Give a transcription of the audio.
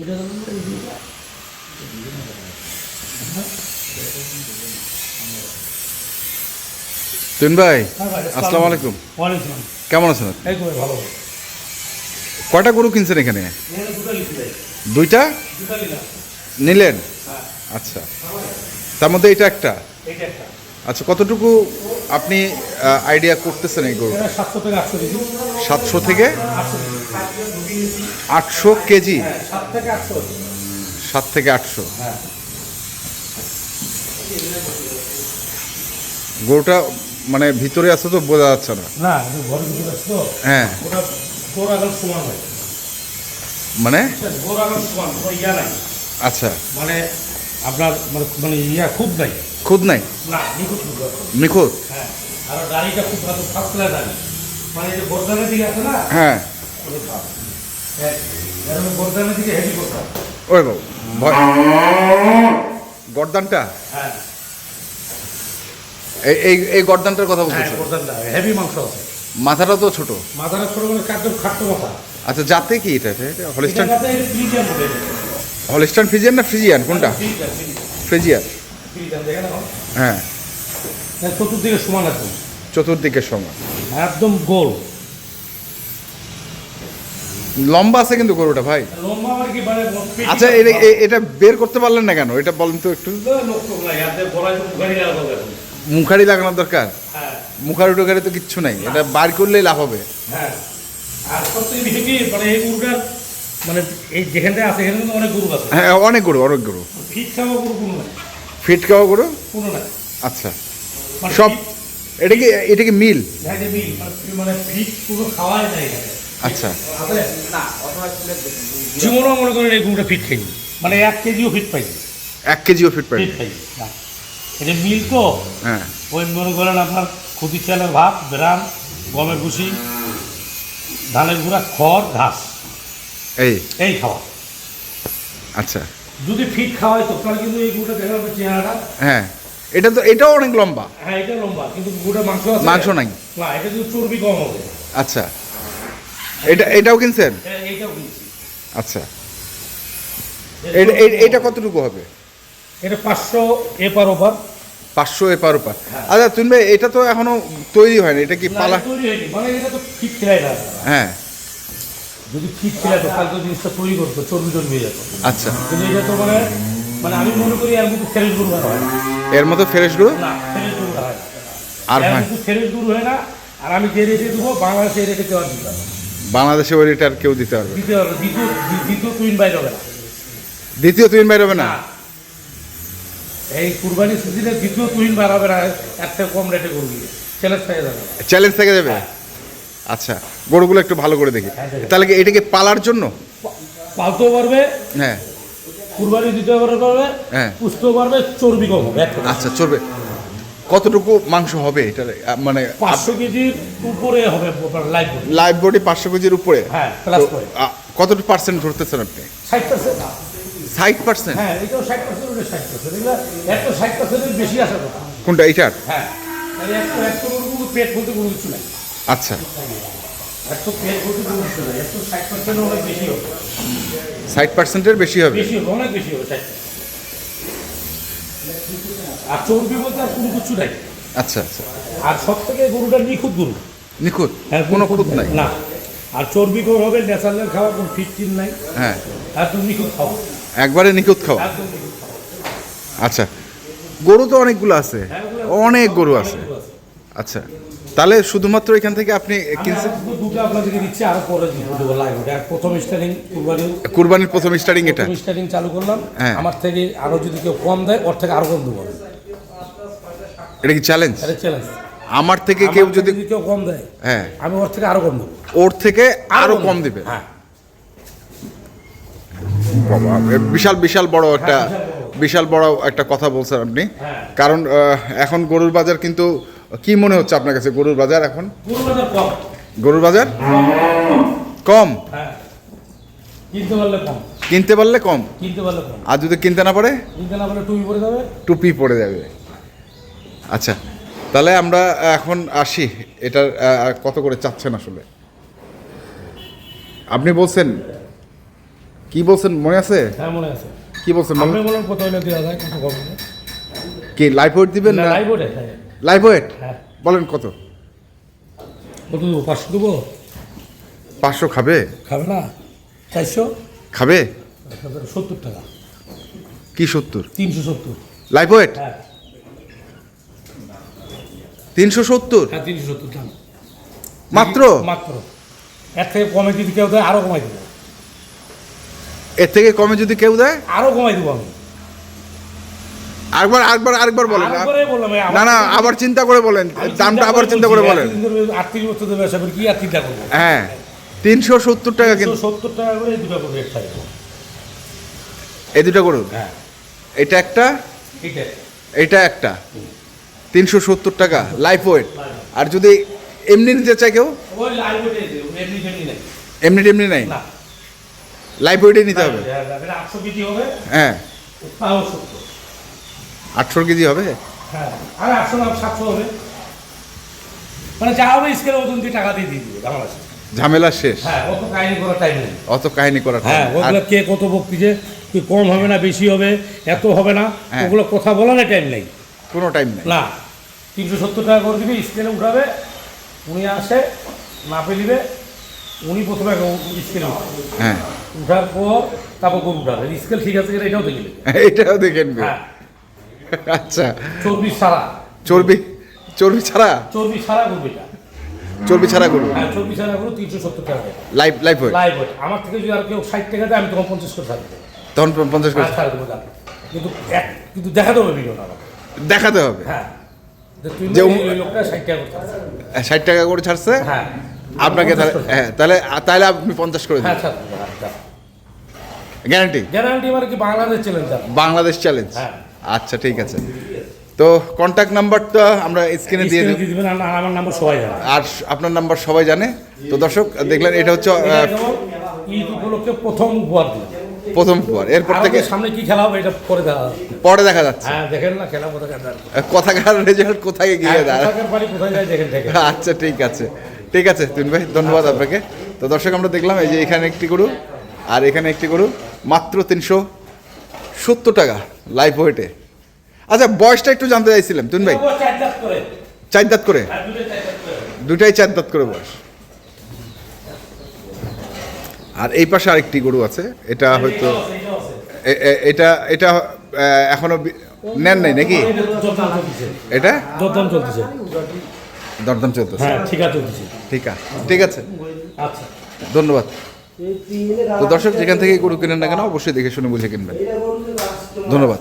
দুইটা। তুন ভাই হ্যাঁ আসসালামু আলাইকুম। কেমন আছেন ভালো। কয়টা গরু কিনছেন এখানে? ভাই। দুইটা? নিলেন? হ্যাঁ। আচ্ছা। তার মধ্যে এটা একটা। আচ্ছা কতটুকু আপনি আইডিয়া করতেছেন এই গরু সাতশো থেকে আটশো কেজি। হ্যাঁ সাত থেকে আটশো। হ্যাঁ। গরুটা মানে ভিতরে আছে তো বোঝা যাচ্ছে না। হ্যাঁ। মানে? নাই। আচ্ছা। মানে আপনার মানে মানে ইয়া খুব নাই। খুদ নাই? না নিখুঁত নিখুঁত? হ্যাঁ আর গাড়িটা খুব ভালো ফার্স্ট ক্লাস গাড়ি মানে এই যে বর্ধমানের দিকে আছে না? হ্যাঁ। ভালো। হ্যাঁ এরকম বর্ধমানের দিকে হেভি করতাম ওই বাবু ভয়। গর্দানটা? হ্যাঁ। এই এই এই গর্দানটার কথা বলতেছে হেভি মাংস আছে। মাথাটা তো ছোট। মাথাটা ছোট একদম মাথা। আচ্ছা যাতে কি এটা? হলিস্টান? হলিস্টান ফ্রিজিয়ান না ফ্রিজিয়ান? কোনটা? ফ্রিজিয়ান। হ্যাঁ। হ্যাঁ, চতুর্দিকে সমান একদম চতুর্দিকের সমান। একদম গোল। লম্বা আছে কিন্তু গরুটা ভাই। মানে পেটি আচ্ছা এটা বের করতে পারলেন না কেন? এটা বলেন তো একটু। মুখারি লাগানোর দরকার? হ্যাঁ। মুখারি টুখারি তো কিচ্ছু নাই। এটা বার করলেই লাভ হবে। হ্যাঁ। মানে এই মানে এই যেখানটায় আছে এখানে অনেক গরু আছে। হ্যাঁ অনেক গরু অনেক গরু। খাওয়া গরু নাই। ফিট গরু কোনো নাই আচ্ছা। মানে সব এটা কি এটা কি মিল? মিল, মানে- মানে ফিট পুরো খাওয়াই যায় আচ্ছা? মনে করেন এই গরুটা ফিট খাইনি। মানে এক কেজিও ফিট পাইনি। এক কেজিও ফিট এটা মিল তো। হ্যাঁ। ওই মনে করেন আপনার খুদি চালের ভাত ব্রাম গমের ভুসি ধানের গুঁড়া খড় ঘাস। এই? এই খাওয়া। আচ্ছা। যদি ফিট খাওয়াই তো তাহলে কিন্তু এই গুঁড়া দেখা যাবে চেহারাটা। হ্যাঁ এটা তো এটাও অনেক লম্বা। হ্যাঁ এটা লম্বা কিন্তু গুঁড়া মাংস আছে। মাংস নাই। না এটা কিন্তু চর্বি কম হবে। আচ্ছা। এটা এটাও কিনছেন? এ- এইটাও কিনছি। আচ্ছা। এটা কতটুকু হবে? এটা পাঁচশো এপার ওপার পাঁচশো এপার ওপার আচ্ছা তুমি এটা তো এখনও তৈরি হয়নি এটা কি পালা তৈরি হয়নি মানে এটা তো ফিট হ্যাঁ। যদি ফিট খেলাই তো তাহলে তো জিনিসটা তৈরি করতো চর্বি চর্বি হয়ে যেত। আচ্ছা। কিন্তু এটা তো মানে মানে আমি মনে করি এর মধ্যে ফ্রেশ গরু হয় এর মতো ফ্রেশগুলো না ফ্রেশ গরু হয় আর হয় ফ্রেশ গরু হয় না আর আমি যে রেটে দেবো বাংলাদেশে এই রেটে আর দিতে বাংলাদেশে ওই রেট আর কেউ দিতে পারবে। দিতে পারবে দ্বিতীয় দ্বিতীয় তুইন বাইর হবে না। দ্বিতীয় তুই বাইর হবে না? এই কুরবানি সিজনে দ্বিতীয় তুইন বার হবে না থেকে কম রেটে গরু চ্যালেঞ্জ পেয়ে যাবে। চ্যালেঞ্জ থেকে যাবে? আচ্ছা গরুগুলো একটু ভালো করে দেখি। তাহলে কি এটা কি পালার জন্য? পালতেও পারবে হ্যাঁ। কুরবানি দিতেও পারবে হ্যাঁ। পুষতেও পারবে চর্বি কম হবে আচ্ছা চলবে কতটুকু মাংস হবে এটা? মানে পাঁচশো কেজির উপরে হবে লাইফ লাইভ বডি পাঁচশো কেজির উপরে? হ্যাঁ কতটুকু পার্সেন্ট ধরতেছেন আপনি? ষাট পার্সেন্ট ষাট পার্সেন্ট হ্যাঁ এটাও ষাট পার্সেন্ট ষাট পার্সেন্ট এগুলো একটা ষাট পার্সেন্টের বেশি আসার কথা। কোনটা এইটার হ্যাঁ একটু একটু পেট বলতে কোনো কিছু নাই। আচ্ছা। ষাট পার্সেন্টের বেশি হবে? অনেক বেশি হবে আর চর্বি বলতে আর কোনো কিছু নাই। আচ্ছা আচ্ছা। আর সব থেকে গরুটা নিখুঁত গরু। নিখুঁত? হ্যাঁ কোনো খুঁত নাই। না। আর চর্বি কম হবে ন্যাচারাল খাওয়া কোনো ফিফটিন নাই। হ্যাঁ। একদম নিখুঁত খাওয়া। একবারে নিখুঁত খাওয়া? খাওয়া। আচ্ছা। গরু তো অনেকগুলো আছে। হ্যাঁ, গরু আছে। অনেক গরু আছে। আচ্ছা। তাহলে শুধুমাত্র এখান থেকে আপনি কিনছেন? দুটো আপনাদেরকে দিচ্ছি আরও পরে দিব লাইভ ওটা প্রথম স্টার্টিং কুরবানি। কুরবানির প্রথম স্টার্টিং এটা। স্টার্টিং চালু করলাম। হ্যাঁ। আমার থেকে আরও যদি কেউ কম দেয় ওর থেকে আরও কম দেবো এটা কি চ্যালেঞ্জ এটা চ্যালেঞ্জ আমার থেকে কেউ যদি কেউ কম দেয় হ্যাঁ। আমি ওর থেকে আরও কম দেবো। ওর থেকে আরও কম দেবে। হ্যাঁ। বাবা, বিশাল বিশাল বড় একটা হ্যাঁ, বিশাল বড় একটা কথা বলছেন আপনি। হ্যাঁ। কারণ এখন গরুর বাজার কিন্তু কি মনে হচ্ছে আপনার কাছে গরুর বাজার এখন? গরুর বাজার কম। কিনতে পারলে কম। আর যদি কিনতে না পারে? টুপি পরে যাবে। পড়ে যাবে। আচ্ছা তাহলে আমরা এখন আসি। এটার কত করে চাচ্ছেন আসলে? আপনি বলছেন কি বলছেন মনে আছে? হ্যাঁ মনে আছে। কি বলছেন? কি ওয়েট দিবেন না না? লাইভ হ্যাঁ। ওয়েট বলেন কত? কত পাঁচশো দেবো পাঁচশো খাবে? খাবে না। চারশো? খাবে? সত্তর টাকা। কি সত্তর? তিনশো সত্তর। লাইভ ওয়েট হ্যাঁ। তিনশো সত্তর? হ্যাঁ তিনশো সত্তর দাম মাত্র? মাত্র। এর থেকে কমে যদি কেউ দেয় আরও কমাই দেবো। এর থেকে কমে যদি কেউ দেয়? আরও কমাই দেবো আমি। আরেকবার আরেকবার আরেকবার বলেন। না না আবার চিন্তা করে বলেন। দামটা আবার চিন্তা করে বলেন। আটত্রিশ বছর ধরে ব্যবসা করি কি আর চিন্তা করব? হ্যাঁ তিনশো সত্তর টাকা কিন্তু সত্তর টাকা করে এই দুটো করে রেট থাকবে এই দুটো করুন। হ্যাঁ। এটা একটা? এটা। একটা। তিনশো সত্তর টাকা লাইফ ওয়েট আর যদি এমনি নিতে চায় কেউ? এমনি টেমনি নাই? লাইফ ওয়েটে নিতে হবে। হ্যাঁ সত্তর। আটশো কেজি হবে? হ্যাঁ আর আটশো না সাতশো হবে। মানে যা হবে স্কেল ওজন দিয়ে টাকা দিয়ে দিয়ে দিবে আমার আছে ঝামেলা শেষ। হ্যাঁ অত কাহিনি করার টাইম নেই। অত কাহিনী করার হ্যাঁ ওগুলো কে কত বকতিছে কি কম হবে না বেশি হবে এত হবে না হ্যাঁ। ওগুলো কথা বলার টাইম নেই। কোনো টাইম নেই। না তিনশো সত্তর টাকা করে দিবি স্কেলে উঠাবে উনি আসে মাপে নিবে উনি প্রথমে স্কেলে হ্যাঁ। উঠার পর তারপর গরু উঠাবে। স্কেল ঠিক আছে কিনা এটাও দেখে এটাও দেখে হ্যাঁ। আচ্ছা। চর্বি ছাড়া। চর্বি চর্বি ছাড়া? চর্বি ছাড়া গরু এটা চর্বি ছাড়া করব? হ্যাঁ চর্বি ছাড়া গরু তিনশো সত্তর টাকা লাইভ ওয়েট? আমার থেকে যদি আর কেউ ষাট টাকা দেয় আমি তখন পঞ্চাশ করে তখন পঞ্চাশ করে ছাড় দেবো কিন্তু কিন্তু দেখাতে হবে ভিডিও আমাকে। দেখাতে হবে? হ্যাঁ। যে এই লোকটা ষাট টাকা করতে হবে। ষাট টাকা করে ছাড়ছে? হ্যাঁ। আপনাকে তাহলে হ্যাঁ তাহলে তাহলে আপনি পঞ্চাশ করে হ্যাঁ দিন। হ্যাঁ। গ্যারান্টি গ্যারান্টি মানে কি? বাংলাদেশ চ্যালেঞ্জ বাংলাদেশ চ্যালেঞ্জ হ্যাঁ। আচ্ছা ঠিক আছে। তো কন্ট্যাক্ট নাম্বারটা আমরা স্ক্রিনে দিয়ে দিবেন আর আমার নাম্বার সবাই জানে। আর আপনার নাম্বার সবাই জানে। তো দর্শক দেখলেন এটা হচ্ছে ঈদ উপলক্ষে প্রথম উপহার দিলাম। প্রথম পর এরপর থেকে সামনে কি খেলা হবে এটা পরে দেখা। পরে দেখা যাচ্ছে। হ্যাঁ দেখেন না খেলা কোথায় কথাকার রেজাল্ট কোথায় গিয়ে দাঁড়ায়? দেখেন দেখেন। আচ্ছা ঠিক আছে। ঠিক আছে তুন ভাই ধন্যবাদ আপনাকে। তো দর্শক আমরা দেখলাম এই যে এখানে একটি গরু আর এখানে একটি গরু মাত্র তিনশো সত্তর টাকা। লাইভ ওয়েটে। আচ্ছা বয়সটা একটু জানতে চাইছিলাম। তুন ভাই। ও চার দাঁত করে। দুটাই চার দাঁত করে বয়স। আর এই পাশে আরেকটি গরু আছে। এটা হয়তো এটা এটা এখনও নেন নাই নাকি? এটা? দরদাম চলতেছে। দরদাম চলতেছে। হ্যাঁ ঠিক আছে ঠিক। আছে ঠিক আছে। আচ্ছা। ধন্যবাদ। তো দর্শক যেখান থেকে গরু কেনেন না কেন অবশ্যই দেখে শুনে বুঝে কিনবেন। ধন্যবাদ।